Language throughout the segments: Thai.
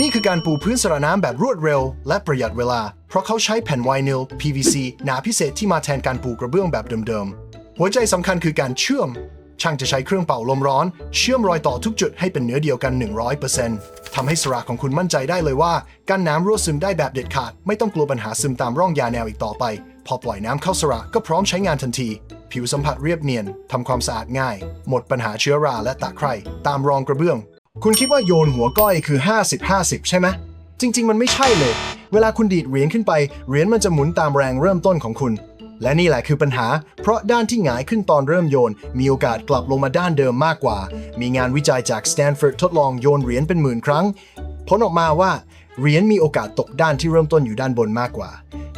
นี่คือการปูพื้นสระน้ำแบบรวดเร็ว และประหยัดเวลา เพราะเขาใช้แผ่นไวนิล PVC หนาพิเศษที่มาแทนการปูกระเบื้องแบบเดิมๆ หัวใจสำคัญคือการเชื่อม ช่างจะใช้เครื่องเป่าลมร้อน เชื่อมรอยต่อทุกจุดให้เป็นเนื้อเดียวกัน 100%ทำให้สระของคุณมั่นใจได้เลยว่ากันน้ำรั่วซึมได้แบบเด็ดขาด ไม่ต้องกลัวปัญหาซึมตามร่องยาแนวอีกต่อไป พอปล่อยน้ำเข้าสระก็พร้อมใช้งานทันที ผิวสัมผัสเรียบเนียนทำความสะอาดง่าย หมดปัญหาเชื้อราและตะไคร่ตามรองกระเบื้อง คุณคิดว่าโยนหัวก้อยคือ 50-50 ใช่ไหมจริง ๆ มันไม่ใช่เลย เวลาคุณดีดเหรียญขึ้นไป เหรียญมันจะหมุนตามแรงเริ่มต้นของคุณ และนี่แหละคือปัญหา เพราะด้านที่หงายขึ้นตอนเริ่มโยน มีโอกาสกลับลงมาด้านเดิมมากกว่า มีงานวิจัยจากสแตนฟอร์ดทดลองโยนเหรียญเป็นหมื่นครั้ง ผลออกมาว่าเหรียญมีโอกาสตกด้านที่เริ่มต้นอยู่ด้านบนมากกว่า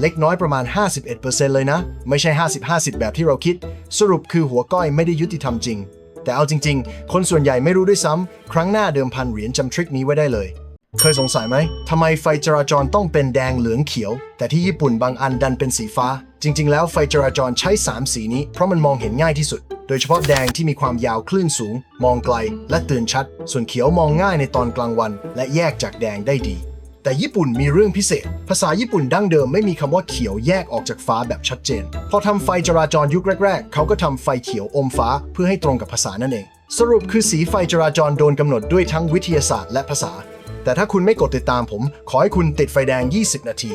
เล็กน้อยประมาณ 51%เลยนะ ไม่ใช่ 50-50 แบบที่เราคิด สรุปคือหัวก้อยไม่ได้ยุติธรรมจริง แต่เอาจริง ๆ คนส่วนใหญ่ไม่รู้ด้วยซ้ำ ครั้งหน้าเดิมพันเหรียญจำทริคนี้ไว้ได้เลย เคยสงสัยไหมทำไมไฟจราจรต้องเป็นแดงเหลืองเขียว แต่ที่ญี่ปุ่นบางอันดันเป็นสีฟ้า จริง ๆ แล้วไฟจราจรใช้ 3 สีนี้ เพราะมันมองเห็นง่ายที่สุด โดยเฉพาะแดงที่มีความยาวคลื่นสูง มองไกล และตื่นชัด ส่วนเขียวมองง่ายในตอนกลางวัน และแยกจากแดงได้ดี แต่ญี่ปุ่นมีเรื่องพิเศษ ภาษาญี่ปุ่นดั้งเดิมไม่มีคำว่าเขียวแยกออกจากฟ้าแบบชัดเจน พอทำไฟจราจรยุคแรก ๆ เขาก็ทำไฟเขียวอมฟ้าเพื่อให้ตรงกับภาษานั่นเอง สรุปคือสีไฟจราจรโดนกำหนดด้วยทั้งวิทยาศาสตร์และภาษา แต่ถ้าคุณไม่กดติดตามผม ขอให้คุณติดไฟแดง 20 นาที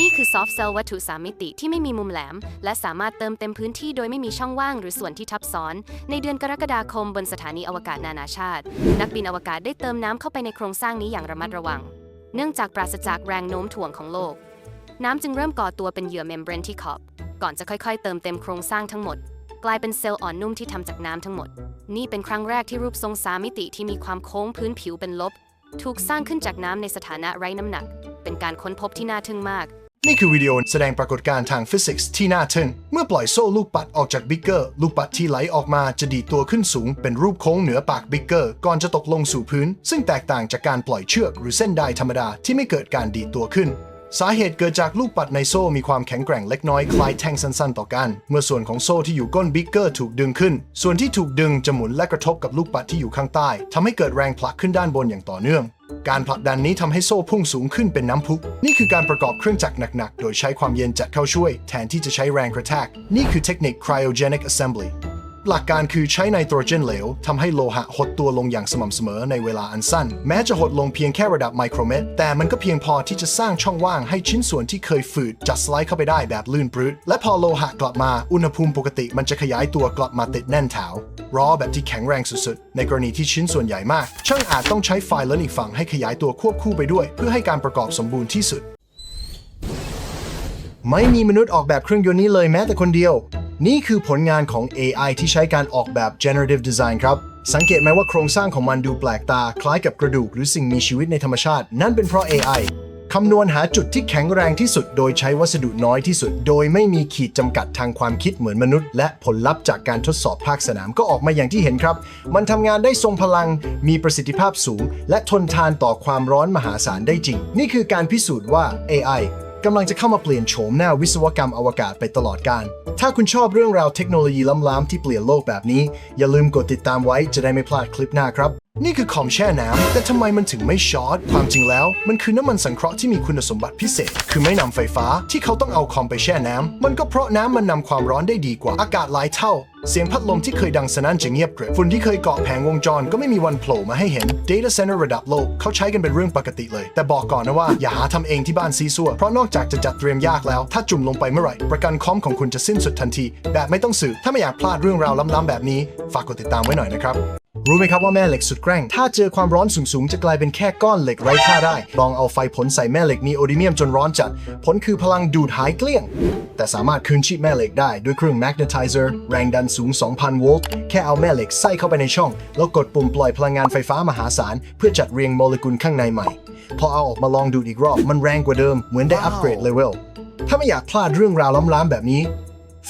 นี่คือซอฟต์เซลล์วัตถุสามมิติที่ไม่มีมุมแหลม และสามารถเติมเต็มพื้นที่โดยไม่มีช่องว่างหรือส่วนที่ทับซ้อน ในเดือนกรกฎาคมบนสถานีอวกาศนานาชาติ นักบินอวกาศได้เติมน้ำเข้าไปในโครงสร้างนี้อย่างระมัดระวัง เนื่องจากปราศจากแรงโน้มถ่วงของโลก น้ำจึงเริ่มก่อตัวเป็นเหยื่อเมมเบรนที่ขอบ ก่อนจะค่อยๆ เติมเต็มโครงสร้างทั้งหมด กลายเป็นเซลล์อ่อนนุ่มที่ทำจากน้ำทั้งหมด นี่เป็นครั้งแรกที่รูปทรงสามมิติที่มีความโค้งพื้นผิวเป็นลบ ถูกสร้างขึ้นจากน้ำในสถานะไร้น้ำหนัก เป็นการค้นพบที่น่าทึ่งมาก นี่คือวิดีโอแสดงปรากฏการณ์ทางฟิสิกส์ที่น่าทึ่ง เมื่อปล่อยโซ่ลูกปัดออกจากบิ๊กเกอร์ ลูกปัดที่ไหลออกมาจะดีดตัวขึ้นสูง เป็นรูปโค้งเหนือปากบิ๊กเกอร์ ก่อนจะตกลงสู่พื้น ซึ่งแตกต่างจากการปล่อยเชือกหรือเส้นได้ธรรมดาที่ไม่เกิดการดีดตัวขึ้น สาเหตุเกิดจากลูกปัดในโซ่มีความแข็งแกร่งเล็กน้อยคล้ายแท่งสั้นๆ ต่อกัน เมื่อส่วนของโซ่ที่อยู่ก้นบิ๊กเกอร์ถูกดึงขึ้น ส่วนที่ถูกดึงจะหมุนและกระทบกับลูกปัดที่อยู่ข้างใต้ทำให้เกิดแรงผลักขึ้นด้านบนอย่างต่อเนื่อง การผลักดันนี้ทำให้โซ่พุ่งสูงขึ้นเป็นน้ำพุ นี่คือการประกอบเครื่องจักรหนักๆ โดยใช้ความเย็นจัดเข้าช่วย แทนที่จะใช้แรงกระแทก นี่คือเทคนิค cryogenic assembly หลักการคือใช้ไนโตรเจนเหลวทำให้โลหะหดตัวลงอย่างสม่ำเสมอในเวลาอันสั้น แม้จะหดลงเพียงแค่ระดับไมโครเมตร แต่มันก็เพียงพอที่จะสร้างช่องว่างให้ชิ้นส่วนที่เคยฝืดจะสไลด์เข้าไปได้แบบลื่นปรื้ดและพอโลหะกลับมาอุณหภูมิปกติมันจะขยายตัวกลับมาติดแน่นแถวรอแบบที่แข็งแรงสุดๆ ในกรณีที่ชิ้นส่วนใหญ่มาก ช่างอาจต้องใช้ไฟล์และอีกฝั่งให้ขยายตัวควบคู่ไปด้วย เพื่อให้การประกอบสมบูรณ์ที่สุด ไม่มีมนุษย์ออกแบบเครื่องยนต์นี้เลยแม้แต่คนเดียว นี่คือผลงานของ AI ที่ใช้การออกแบบ generative design ครับ สังเกตไหมว่าโครงสร้างของมันดูแปลกตา คล้ายกับกระดูกหรือสิ่งมีชีวิตในธรรมชาติ นั่นเป็นเพราะ AI คำนวณหาจุดที่แข็งแรงที่สุด โดยใช้วัสดุน้อยที่สุด โดยไม่มีขีดจำกัดทางความคิดเหมือนมนุษย์ และผลลัพธ์จากการทดสอบภาคสนามก็ออกมาอย่างที่เห็นครับ มันทำงานได้ทรงพลัง มีประสิทธิภาพสูง และทนทานต่อความร้อนมหาศาลได้จริง นี่คือการพิสูจน์ว่า AI กำลังจะเข้ามาเปลี่ยนโฉมหน้าวิศวกรรมอวกาศไปตลอดการ ถ้าคุณชอบเรื่องราวเทคโนโลยีล้ำๆที่เปลี่ยนโลกแบบนี้ อย่าลืมกดติดตามไว้จะได้ไม่พลาดคลิปหน้าครับ นี่คือคอมแช่น้ำ แต่ทำไมมันถึงไม่ช็อต ความจริงแล้ว มันคือน้ำมันสังเคราะห์ที่มีคุณสมบัติพิเศษ คือไม่นำไฟฟ้าที่เขาต้องเอาคอมไปแช่น้ำ มันก็เพราะน้ำมันนำความร้อนได้ดีกว่าอากาศหลายเท่า เสียงพัดลมที่เคยดังสนั่นจะเงียบกริบฝุ่นที่เคยเกาะแผงวงจรก็ไม่มีวันโผล่มาให้เห็น Data Center ระดับโลกเขาใช้กันเป็นเรื่องปกติเลย แต่บอกก่อนนะว่าอย่าหาทำเองที่บ้านซีซัวเพราะนอกจากจะจัดเตรียมยากแล้ว ถ้าจุ่มลงไปเมื่อไหร่ ประกันคอมของคุณจะสิ้นสุดทันที แบบไม่ต้องสืบถ้าไม่อยากพลาดเรื่องราวล้ำๆแบบนี้ ฝากกดติดตามไว้หน่อยนะครับรู้ไหมครับว่าแม่เหล็กสุดแกร่ง ถ้าเจอความร้อนสูงๆ จะกลายเป็นแค่ก้อนเหล็กไร้ค่าได้ ลองเอาไฟผลใส่แม่เหล็กนีโอดิเมียมจนร้อนจัด ผลคือพลังดูดหายเกลี้ยง แต่สามารถคืนชีพแม่เหล็กได้ด้วยเครื่อง magnetizer แรงดันสูง 2,000 โวลต์ แค่เอาแม่เหล็กใส่เข้าไปในช่อง แล้วกดปุ่มปล่อยพลังงานไฟฟ้ามหาศาล เพื่อจัดเรียงโมเลกุลข้างในใหม่ พอเอาออกมาลองดูดอีกรอบ มันแรงกว่าเดิม เหมือนได้อัปเกรดเลเวล ถ้าไม่อยากพลาดเรื่องราวล้ำๆแบบนี้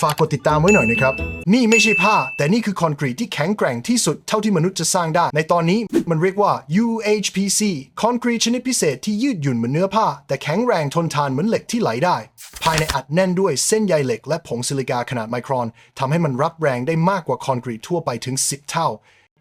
ฝากกดติดตามไว้หน่อยนะครับ นี่ไม่ใช่ผ้า แต่นี่คือคอนกรีตที่แข็งแกร่งที่สุดเท่าที่มนุษย์จะสร้างได้ ในตอนนี้มันเรียกว่า UHPC คอนกรีตชนิดพิเศษที่ยืดหยุ่นเหมือนเนื้อผ้า แต่แข็งแรงทนทานเหมือนเหล็กที่ไหลได้ ภายในอัดแน่นด้วยเส้นใยเหล็กและผงซิลิกาขนาดไมครอนทำให้มันรับแรงได้มากกว่าคอนกรีตทั่วไปถึง 10 เท่า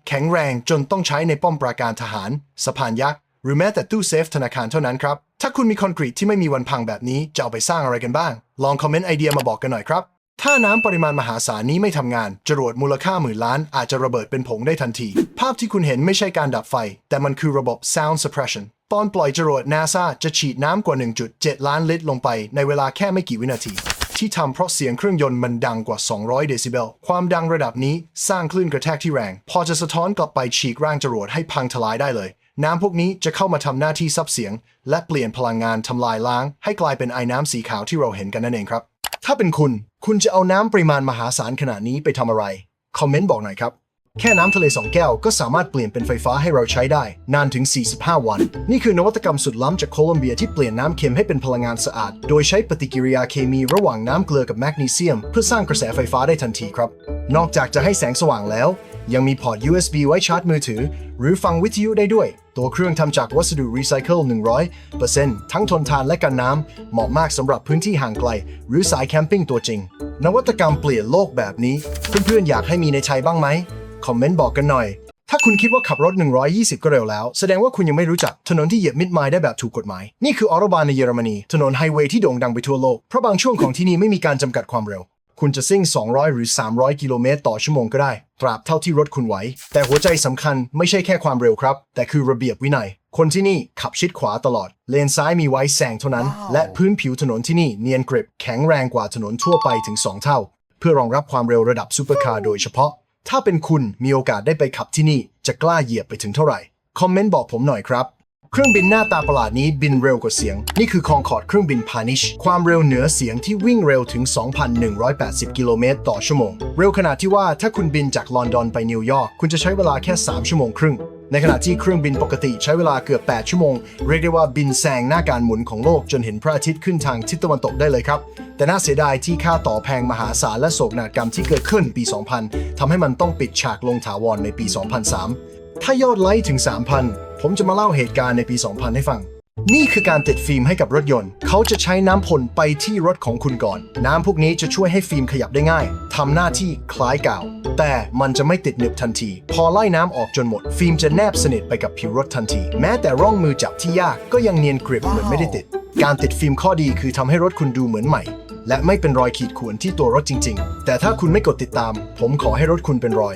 แข็งแรงจนต้องใช้ในป้อมปราการทหารสะพานยักษ์หรือแม้แต่ตู้เซฟธนาคารเท่านั้นครับถ้าคุณมีคอนกรีตที่ไม่มีวันพังแบบนี้จะเอาไปสร้างอะไรกันบ้าง ลองคอมเมนต์ไอเดียมาบอกกันหน่อยครับ ถ้าน้ำปริมาณมหาศาลนี้ไม่ทำงาน จรวดมูลค่าหมื่นล้านอาจจะระเบิดเป็นผงได้ทันที ภาพที่คุณเห็นไม่ใช่การดับไฟ แต่มันคือระบบ sound suppression ตอนปล่อยจรวด NASA จะฉีดน้ำกว่า 1.7 ล้านลิตรลงไปในเวลาแค่ไม่กี่วินาที ที่ทำเพราะเสียงเครื่องยนต์มันดังกว่า 200 เดซิเบล ความดังระดับนี้สร้างคลื่นกระแทกที่แรง พอจะสะท้อนกลับไปฉีกร่างจรวดให้พังทลายได้เลย น้ำพวกนี้จะเข้ามาทำหน้าที่ซับเสียง และเปลี่ยนพลังงานทำลายล้าง ให้กลายเป็นไอ้น้ำสีขาวที่เราเห็นกันนั่นเองครับ ถ้าเป็นคุณคุณจะเอาน้ำปริมาณมหาศาลขนาดนี้ไปทำอะไร คอมเมนต์บอกหน่อยครับ แค่น้ำทะเลสองแก้วก็สามารถเปลี่ยนเป็นไฟฟ้าให้เราใช้ได้ นานถึง 45 วัน นี่คือนวัตกรรมสุดล้ำจากโคลอมเบียที่เปลี่ยนน้ำเค็มให้เป็นพลังงานสะอาด โดยใช้ปฏิกิริยาเคมีระหว่างน้ำเกลือกับแมกนีเซียม เพื่อสร้างกระแสไฟฟ้าได้ทันทีครับ นอกจากจะให้แสงสว่างแล้ว ยังมีพอร์ต USB ไว้ชาร์จมือถือ หรือฟังวิทยุได้ด้วย ตัวเครื่องทำจากวัสดุรีไซเคิล 100%ทั้งทนทานและกันน้ำ เหมาะมากสำหรับพื้นที่ห่างไกล หรือสายแคมปิ้งตัวจริง นวัตกรรมเปลี่ยนโลกแบบนี้ เพื่อนๆ อยากให้มีในไทยบ้างไหม คอมเมนต์บอกกันหน่อย ถ้าคุณคิดว่าขับรถ 120 ก็เร็วแล้ว แสดงว่าคุณยังไม่รู้จักถนนที่เหยียบมิดไมล์ได้แบบถูกกฎหมาย นี่คือออโตบานในเยอรมนี ถนนไฮเวย์ที่โด่งดังไปทั่วโลก เพราะบางช่วงของที่นี่ไม่มีการจำกัดความเร็ว คุณจะซิ่ง 200 หรือ 300 กิโลเมตรต่อชั่วโมงก็ได้ ตราบเท่าที่รถคุณไหว แต่หัวใจสำคัญไม่ใช่แค่ความเร็วครับ แต่คือระเบียบวินัย คนที่นี่ขับชิดขวาตลอด เลนซ้ายมีไว้แซงเท่านั้น และพื้นผิวถนนที่นี่เนียนกริบแข็งแรงกว่าถนนทั่วไปถึง 2 เท่า เพื่อรองรับความเร็วระดับซูเปอร์คาร์โดยเฉพาะ ถ้าเป็นคุณมีโอกาสได้ไปขับที่นี่ จะกล้าเหยียบไปถึงเท่าไหร่คอมเมนต์บอกผมหน่อยครับ เครื่องบินหน้าตาประหลาดนี้บินเร็วกว่าเสียง นี่คือคองคอร์ดเครื่องบินพานิช ความเร็วเหนือเสียงที่วิ่งเร็วถึง 2,180 กิโลเมตรต่อชั่วโมง เร็วขนาดที่ว่าถ้าคุณบินจากลอนดอนไปนิวยอร์กคุณจะใช้เวลาแค่ 3 ชั่วโมงครึ่ง ในขณะที่เครื่องบินปกติใช้เวลาเกือบ 8 ชั่วโมง เรียกได้ว่าบินแซงหน้าการหมุนของโลกจนเห็นพระอาทิตย์ขึ้นทางทิศตะวันตกได้เลยครับ แต่น่าเสียดายที่ค่าต่อแพงมหาศาลและโศกนาฏกรรมที่เกิดขึ้นปี 2000ทำให้มันต้องปิดฉากลงถาวรในปี 2003 ถ้ายอดไลค์ถึง 3,000 ผมจะมาเล่าเหตุการณ์ในปี 2000 ให้ฟัง นี่คือการติดฟิล์มให้กับรถยนต์ เขาจะใช้น้ำพ่นไปที่รถของคุณก่อน น้ำพวกนี้จะช่วยให้ฟิล์มขยับได้ง่ายทำหน้าที่คล้ายกาว แต่มันจะไม่ติดหนึบทันที พอไล่น้ำออกจนหมด ฟิล์มจะแนบสนิทไปกับผิวรถทันที แม้แต่ร่องมือจับที่ยากก็ยังเนียนกริบเหมือนไม่ได้ติด การติดฟิล์มข้อดีคือทำให้รถคุณดูเหมือนใหม่และไม่เป็นรอยขีดข่วนที่ตัวรถจริง ๆ แต่ถ้าคุณไม่กดติดตาม ผมขอให้รถคุณเป็นรอย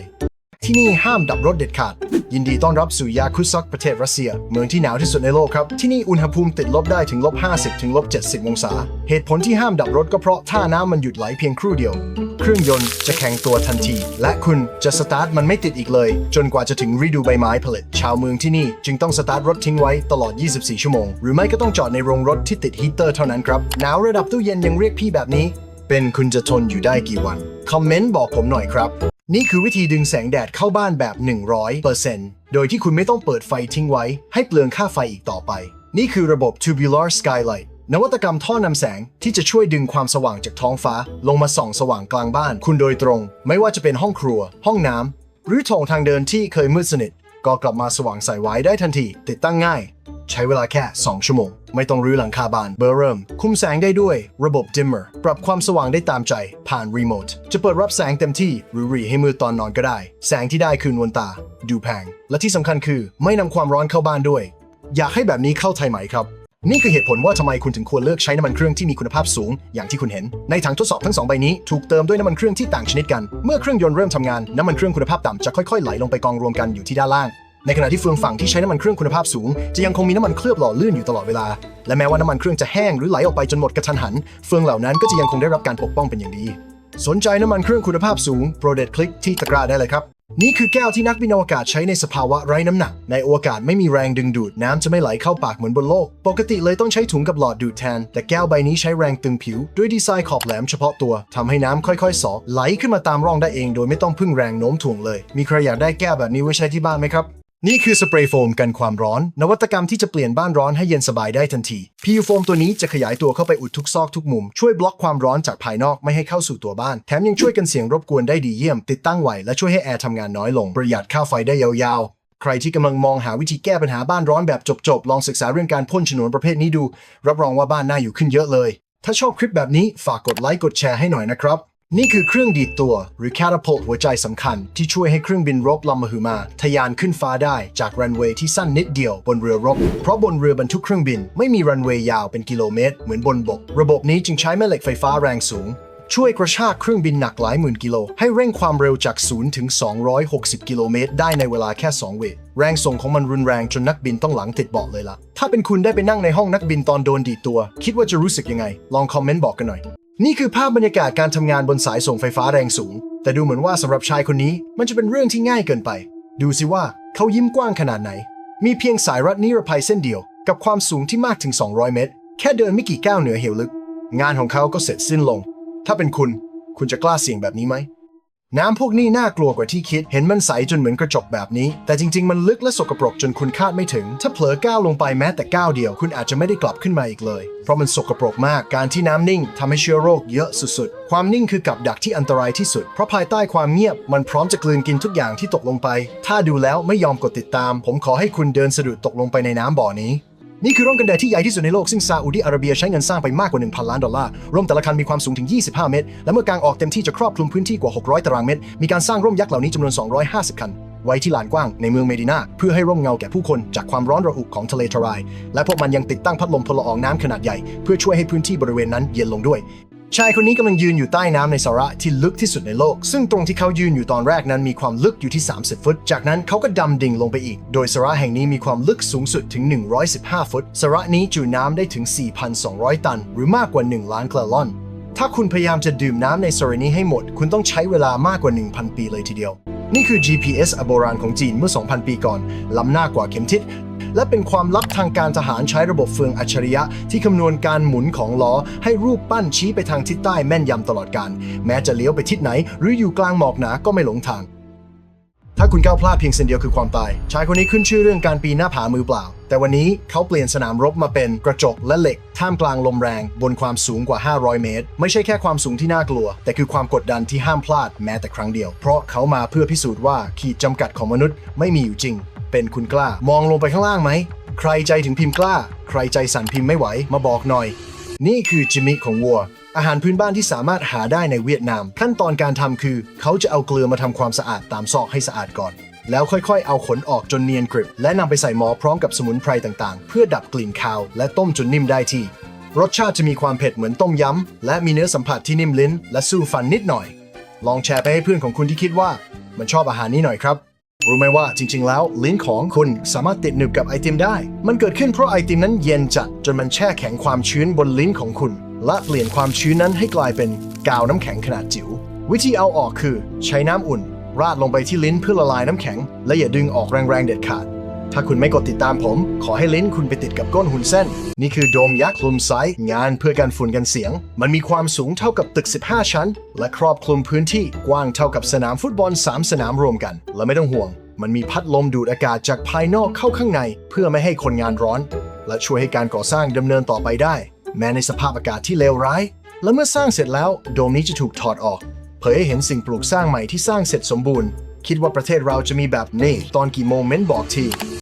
ที่นี่ห้ามดับรถเด็ดขาด ยินดีต้อนรับสู่ยาคุซักประเทศรัสเซีย เมืองที่หนาวที่สุดในโลกครับ ที่นี่อุณหภูมิติดลบได้ถึงลบ 50 ถึงลบ 70 องศา เหตุผลที่ห้ามดับรถก็เพราะถ้าน้ำมันหยุดไหลเพียงครู่เดียว เครื่องยนต์จะแข็งตัวทันที และคุณจะสตาร์ทมันไม่ติดอีกเลย จนกว่าจะถึงฤดูใบไม้ผลิตชาวเมืองที่นี่จึงต้องสตาร์ทรถทิ้งไว้ตลอด 24 ชั่วโมง หรือไม่ก็ต้องจอดในโรงรถที่ติดฮีเตอร์เท่านั้นครับหนาวระดับตู้เย็นยังเรียกพี่แบบนี้เป็นคุณจะทนอยู่ได้กี่วัน คอมเมนต์บอกผมหน่อยครับ นี่คือวิธีดึงแสงแดดเข้าบ้านแบบ 100%โดยที่คุณไม่ต้องเปิดไฟทิ้งไว้ ให้เปลืองค่าไฟอีกต่อไป นี่คือระบบ tubular skylight นวัตกรรมท่อนำแสงที่จะช่วยดึงความสว่างจากท้องฟ้า ลงมาส่องสว่างกลางบ้าน คุณโดยตรง ไม่ว่าจะเป็นห้องครัว ห้องน้ำหรือโถงทางเดินที่เคยมืดสนิท ก็กลับมาสว่างใสไว้ได้ทันที ติดตั้งง่าย ใช้เวลาแค่ 2 ชั่วโมง ไม่ต้องรื้อหลังคาบานเบอร์เริ่ม คุมแสงได้ด้วย ระบบ dimmer ปรับความสว่างได้ตามใจ ผ่านรีโมทจะเปิดรับแสงเต็มที่หรือรีให้มือตอนนอนก็ได้ แสงที่ได้คือนวลตา ดูแพง และที่สำคัญคือไม่นำความร้อนเข้าบ้านด้วย อยากให้แบบนี้เข้าไทยไหมครับ นี่คือเหตุผลว่าทำไมคุณถึงควรเลือกใช้น้ำมันเครื่องที่มีคุณภาพสูง อย่างที่คุณเห็น ในถังทดสอบทั้งสองใบนี้ถูกเติมด้วยน้ำมันเครื่องที่ต่างชนิดกัน เมื่อเครื่องยนต์เริ่มทำงาน น้ำมันเครื่องคุณภาพต่ำจะค่อยๆไหลลงไปกองรวมกันอยู่ที่ด้านล่าง ในขณะที่เฟืองฝั่งที่ใช้น้ำมันเครื่องคุณภาพสูง จะยังคงมีน้ำมันเคลือบหล่อลื่นอยู่ตลอดเวลา และแม้ว่าน้ำมันเครื่องจะแห้งหรือไหลออกไปจนหมดกระทันหัน เฟืองเหล่านั้นก็จะยังคงได้รับการปกป้องเป็นอย่างดี สนใจน้ำมันเครื่องคุณภาพสูงโปรเดตคลิกที่ตะกร้าได้เลยครับ นี่คือแก้วที่นักบินอวกาศใช้ในสภาวะไร้น้ำหนัก ในอวกาศไม่มีแรงดึงดูด น้ำจะไม่ไหลเข้าปากเหมือนบนโลก ปกติเลยต้องใช้ถุงกับหลอดดูดแทน แต่แก้วใบนี้ใช้แรงตึงผิว ด้วยดีไซน์ขอบแหลมเฉพาะตัวทำให้น้ำค่อยๆสอไหลขึ้นมาตามร่องได้เอง โดยไม่ต้องพึ่งแรงโน้มถ่วงเลย มีใครอยากได้แก้วแบบนี้ไว้ใช้ที่บ้านไหมครับ นี่คือสเปรย์โฟมกันความร้อน นวัตกรรมที่จะเปลี่ยนบ้านร้อนให้เย็นสบายได้ทันที PU โฟมตัวนี้จะขยายตัวเข้าไปอุดทุกซอกทุกมุม ช่วยบล็อกความร้อนจากภายนอกไม่ให้เข้าสู่ตัวบ้าน แถมยังช่วยกันเสียงรบกวนได้ดีเยี่ยม ติดตั้งไวและช่วยให้แอร์ทำงานน้อยลง ประหยัดค่าไฟได้ยาวๆ ใครที่กำลังมองหาวิธีแก้ปัญหาบ้านร้อนแบบจบๆ ลองศึกษาเรื่องการพ่นฉนวนประเภทนี้ดู รับรองว่าบ้านน่าอยู่ขึ้นเยอะเลย ถ้าชอบคลิปแบบนี้ฝากกดไลค์กดแชร์ให้หน่อยนะครับ นี่คือเครื่องดีดตัวหรือ catapult หัวใจสำคัญ ที่ช่วยให้เครื่องบินรบลำมหึมาทะยานขึ้นฟ้าได้จากรันเวย์ที่สั้นนิดเดียวบนเรือรบ เพราะบนเรือบรรทุกเครื่องบินไม่มีรันเวย์ยาวเป็นกิโลเมตร เหมือนบนบก ระบบนี้จึงใช้แม่เหล็กไฟฟ้าแรงสูง ช่วยกระชากเครื่องบินหนักหลายหมื่นกิโล ให้เร่งความเร็วจาก 0 ถึง 260 กิโลเมตรได้ในเวลาแค่ 2 เวทแรงส่งของมันรุนแรงจนนักบินต้องหลังติดเบาะเลยล่ะถ้าเป็นคุณได้ไปนั่งในห้องนักบินตอนโดนดีดตัว คิดว่าจะรู้สึกยังไง ลองคอมเมนต์บอกกันหน่อย นี่คือภาพบรรยากาศการทำงานบนสายส่งไฟฟ้าแรงสูง แต่ดูเหมือนว่าสำหรับชายคนนี้มันจะเป็นเรื่องที่ง่ายเกินไป ดูสิว่าเขายิ้มกว้างขนาดไหน มีเพียงสายรัดนิรภัยเส้นเดียว กับความสูงที่มากถึง 200 เมตร แค่เดินไม่กี่ก้าวเหนือเหวลึก งานของเขาก็เสร็จสิ้นลง ถ้าเป็นคุณ คุณจะกล้าเสี่ยงแบบนี้ไหม น้ำพวกนี้น่ากลัวกว่าที่คิด เห็นมันใสจนเหมือนกระจกแบบนี้ แต่จริง ๆ มันลึกและสกปรกจนคุณคาดไม่ถึง ถ้าเผลอก้าวลงไปแม้แต่ก้าวเดียว คุณอาจจะไม่ได้กลับขึ้นมาอีกเลย เพราะมันสกปรกมาก การที่น้ำนิ่งทำให้เชื้อโรคเยอะสุดๆ ความนิ่งคือกับดักที่อันตรายที่สุด เพราะภายใต้ความเงียบมันพร้อมจะกลืนกินทุกอย่างที่ตกลงไป ถ้าดูแล้วไม่ยอมกดติดตาม ผมขอให้คุณเดินสะดุดตกลงไปในน้ำบ่อนี้ นี่คือร่มกันแดดที่ใหญ่ที่สุดในโลกซึ่งซาอุดิอาระเบียใช้เงินสร้างไปมากกว่า 1,000 ล้านดอลลาร์ ร่มแต่ละคันมีความสูงถึง 25 เมตร และเมื่อกางออกเต็มที่จะครอบคลุมพื้นที่กว่า 600 ตารางเมตร มีการสร้างร่มยักษ์เหล่านี้จำนวน 250 คัน ไว้ที่ลานกว้างในเมืองเมดินาเพื่อให้ร่มเงาแก่ผู้คนจากความร้อนระอุของทะเลทราย และพวกมันยังติดตั้งพัดลมพลละอองน้ำขนาดใหญ่เพื่อช่วยให้พื้นที่บริเวณนั้นเย็นลงด้วย ชายคนนี้กำลังยืนอยู่ใต้น้ำในสาระที่ลึกที่สุดในโลก ซึ่งตรงที่เขายืนอยู่ตอนแรกนั้นมีความลึกอยู่ที่ 30 ฟุต จากนั้นเขาก็ดำดิ่งลงไปอีก โดยสาระแห่งนี้มีความลึกสูงสุดถึง 115 ฟุตสาระนี้จุน้ำได้ถึง 4,200 ตัน หรือมากกว่า 1 ล้านแกลลอน ถ้าคุณพยายามจะดื่มน้ำในสระนี้ให้หมด คุณต้องใช้เวลามากกว่า 1,000 ปีเลยทีเดียว นี่คือ GPS อโบราณของจีนเมื่อ 2,000 ปีก่อน ล้ำหน้ากว่าเข็มทิศ และเป็นความลับทางการทหารใช้ระบบเฟืองอัจฉริยะ ที่คำนวณการหมุนของล้อ ให้รูปปั้นชี้ไปทางทิศใต้แม่นยำตลอดการ แม้จะเลี้ยวไปทิศไหน หรืออยู่กลางหมอกหนาก็ไม่หลงทาง ถ้าคุณก้าวพลาดเพียงเส้นเดียวคือความตาย ชายคนนี้ขึ้นชื่อเรื่องการปีนหน้าผามือเปล่า แต่วันนี้เขาเปลี่ยนสนามรบมาเป็นกระจกและเหล็ก ท่ามกลางลมแรง บนความสูงกว่า 500 เมตร ไม่ใช่แค่ความสูงที่น่ากลัว แต่คือความกดดันที่ห้ามพลาดแม้แต่ครั้งเดียว เพราะเขามาเพื่อพิสูจน์ว่าขีดจำกัดของมนุษย์ไม่มีอยู่จริง เป็นคุณกล้า มองลงไปข้างล่างไหม ใครใจถึงพิมพ์กล้า ใครใจสั่นพิมพ์ไม่ไหว มาบอกหน่อย นี่คือจิมิของวัว อาหารพื้นบ้านที่สามารถหาได้ในเวียดนาม ขั้นตอนการทำคือ เขาจะเอาเกลือมาทำความสะอาดตามซอกให้สะอาดก่อน แล้วค่อยๆ เอาขนออกจนเนียนกริบ และนำไปใส่หม้อพร้อมกับสมุนไพรต่างๆ เพื่อดับกลิ่นคาว และต้มจนนิ่มได้ที่ รสชาติจะมีความเผ็ดเหมือนต้มยำและมีเนื้อสัมผัสที่นิ่มลิ้น และสู้ฟันนิดหน่อย ลองแชร์ไปให้เพื่อนของคุณที่คิดว่า มันชอบอาหารนี้หน่อยครับ รู้ไหมว่าจริงๆ แล้วลิ้นของคุณสามารถติดหนึบกับไอติมได้ มันเกิดขึ้นเพราะไอติมนั้นเย็นจัด จนมันแช่แข็งความชื้นบนลิ้นของคุณ และเปลี่ยนความชื้นนั้นให้กลายเป็นกาวน้ำแข็งขนาดจิ๋ววิธีเอาออกคือ ใช้น้ำอุ่น ราดลงไปที่ลิ้นเพื่อละลายน้ำแข็ง และอย่าดึงออกแรงๆเด็ดขาด ถ้าคุณไม่กดติดตามผม ขอให้ลิ้นคุณไปติดกับก้นหุ่นเส้น นี่คือโดมยักษ์คลุมไซส์งานเพื่อกันฝุ่นกันเสียง มันมีความสูงเท่ากับตึก 15 ชั้น และครอบคลุมพื้นที่กว้างเท่ากับสนามฟุตบอล 3 สนามรวมกัน และไม่ต้องห่วง มันมีพัดลมดูดอากาศจากภายนอกเข้าข้างใน เพื่อไม่ให้คนงานร้อน และช่วยให้การก่อสร้างดำเนินต่อไปได้ แม้ในสภาพอากาศที่เลวร้าย และเมื่อสร้างเสร็จแล้ว โดมนี้จะถูกถอดออก เผยให้เห็นสิ่งปลูกสร้างใหม่ที่สร้างเสร็จสมบูรณ์คิดว่าประเทศเราจะมีแบบนี้ ตอนกี่โมงเม้นบอกที